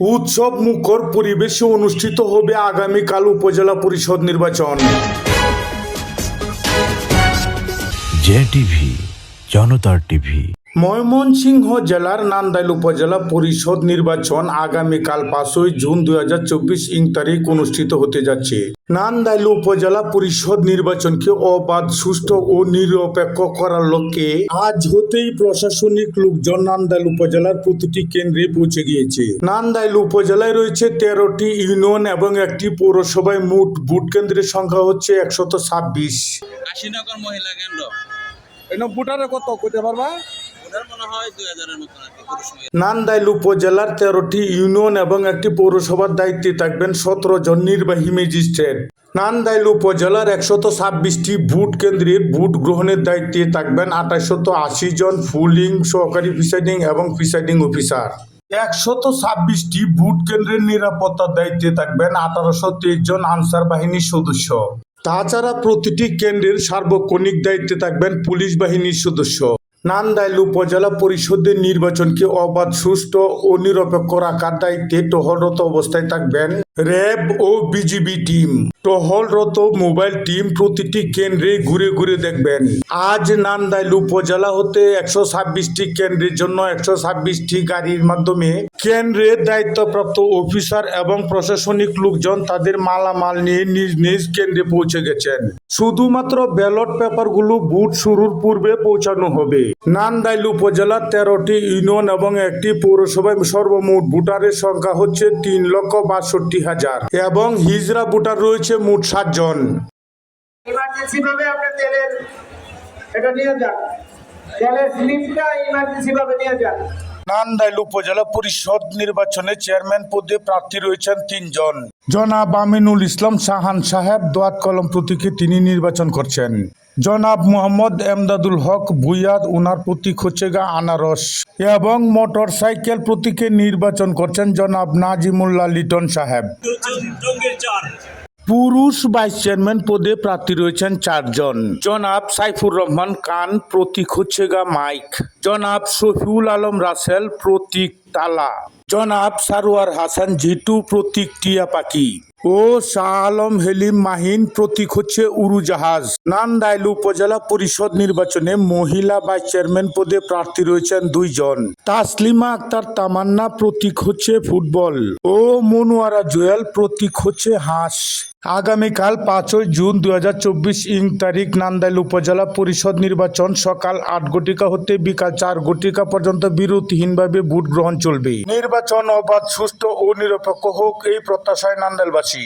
উৎসব মুখর পরিবেশে অনুষ্ঠিত হবে আগামীকাল উপজেলা পরিষদ নির্বাচন। জে টিভি জনতার টিভি। ময়মনসিংহ জেলার নান্দাইল উপজেলা পরিষদ নির্বাচন আগামীকাল পাঁচই জুন দুই হাজার চব্বিশ ইং তারিখ অনুষ্ঠিত হতে যাচ্ছে। নান্দাইল উপজেলা পরিষদ নির্বাচনকে অবাধ সুষ্ঠু ও নিরপেক্ষ করার লক্ষ্যে আজ হতেই প্রশাসনিক লোকজন নান্দাইল উপজেলার প্রতিটি কেন্দ্রে পৌঁছে গিয়েছে। নান্দাইল উপজেলায় রয়েছে তেরোটি ইউনিয়ন এবং একটি পৌরসভায় মোট ভোট কেন্দ্রের সংখ্যা হচ্ছে একশত ছাব্বিশ। কাশীনগর মহিলা কেন্দ্র। বুটারে কত কইতে পারবা? নান্দাইল উপজেলার তেরোটি ইউনিয়ন এবং একটি পৌরসভার দায়িত্বে থাকবেন সতেরো জন নির্বাহী ম্যাজিস্ট্রেট। নান্দাইল উপজেলার একশত ছাব্বিশটি ভোট কেন্দ্রের ভোট গ্রহণের দায়িত্বে থাকবেন আঠাশশত আশি জন ফুলিং সহকারী প্রিসাইডিং এবং প্রিসাইডিং অফিসার। একশত ছাব্বিশটি ভোট কেন্দ্রের নিরাপত্তার দায়িত্বে থাকবেন আঠারোশো তেইশ জন আনসার বাহিনীর সদস্য। তাছাড়া প্রতিটি কেন্দ্রের সার্বক্ষণিক দায়িত্বে থাকবেন পুলিশ বাহিনীর সদস্য। নান্দাইল উপজেলা পরিষদের নির্বাচনকে অবাধ সুষ্ঠু ও নিরপেক্ষ রাখার দায়িত্বে টহরত অবস্থায় থাকবেন। র্যাব ও বিজিবি টিম। টহলরত মোবাইল টিম প্রতিটি কেন্দ্রে ঘুরে ঘুরে দেখবেন। আজ নান্দাইল উপজেলা হতে একশো ছাব্বিশটি কেন্দ্রের জন্য একশো ছাব্বিশটি গাড়ির মাধ্যমে কেন্দ্রের দায়িত্বপ্রাপ্ত অফিসার এবং প্রশাসনিক লোকজন তাদের মালামাল নিয়ে নিজ নিজ কেন্দ্রে পৌঁছে গেছেন। শুধুমাত্র ব্যালট পেপারগুলো বুথ শুরুর পূর্বে পৌঁছানো হবে। নান্দাইল উপজেলার তেরোটি ইউনিয়ন এবং একটি পৌরসভায় সর্বমোট ভোটারের সংখ্যা হচ্ছে তিন লক্ষ বাষট্টি হাজার। এবং হিজরা ভোটার রয়েছে মোট সাতজন। ইমার্জেন্সি ভাবে আপনার তেলের এটা নিয়ে যান, তেলের স্লিপটা ইমার্জেন্সি ভাবে নিয়ে যান। নান্দাইল উপজেলা পরিষদ নির্বাচনে চেয়ারম্যান পদে প্রার্থী রয়েছেন তিনজন। জনাব আমিনুল ইসলাম সাহান সাহেব, দোয়াত কলম প্রতীকে তিনি নির্বাচন করছেন। জনাব মোহাম্মদ এমদাদুল হক বুয়াদ উনার প্রতীক হচ্ছে গা আনারস। এবং মোটর সাইকেল প্রতীকে নির্বাচন করছেন জনাব নাজিমুল্লাহ লিটন সাহেব। পুরুষ ভাইস চেয়ারম্যান পদে প্রার্থী রয়েছেন চারজন। জনাব সাইফুর রহমান খান, প্রতীক হচ্ছে গা মাইক। জনাব শফিউল আলম রাসেল, প্রতীক তালা। জনাব সারোয়ার হাসান জিটু প্রতীক টিয়া পাখি। ও শাহ আলম হেলিম মাহিন, প্রতীক হচ্ছে উড়োজাহাজ। নান্দাইল উপজেলা পরিষদ নির্বাচনে মহিলা ভাইস চেয়ারম্যান পদে প্রার্থী রয়েছেন দুইজন। তাসলিমা আক্তার তামান্না, প্রতীক হচ্ছে ফুটবল। ও মনোয়ারা জুয়েল, প্রতীক হচ্ছে হাঁস। আগামীকাল পাঁচই জুন দু হাজার চব্বিশ ইং তারিখ নান্দাইল উপজেলা পরিষদ নির্বাচন সকাল আট ঘটিকা হতে বিকাল চার ঘটিকা পর্যন্ত বিরতিহীনভাবে ভোট গ্রহণ চলবে। নির্বাচন অবাধ, সুষ্ঠু ও নিরপেক্ষ হোক এই প্রত্যাশায় নান্দাইলবাসী।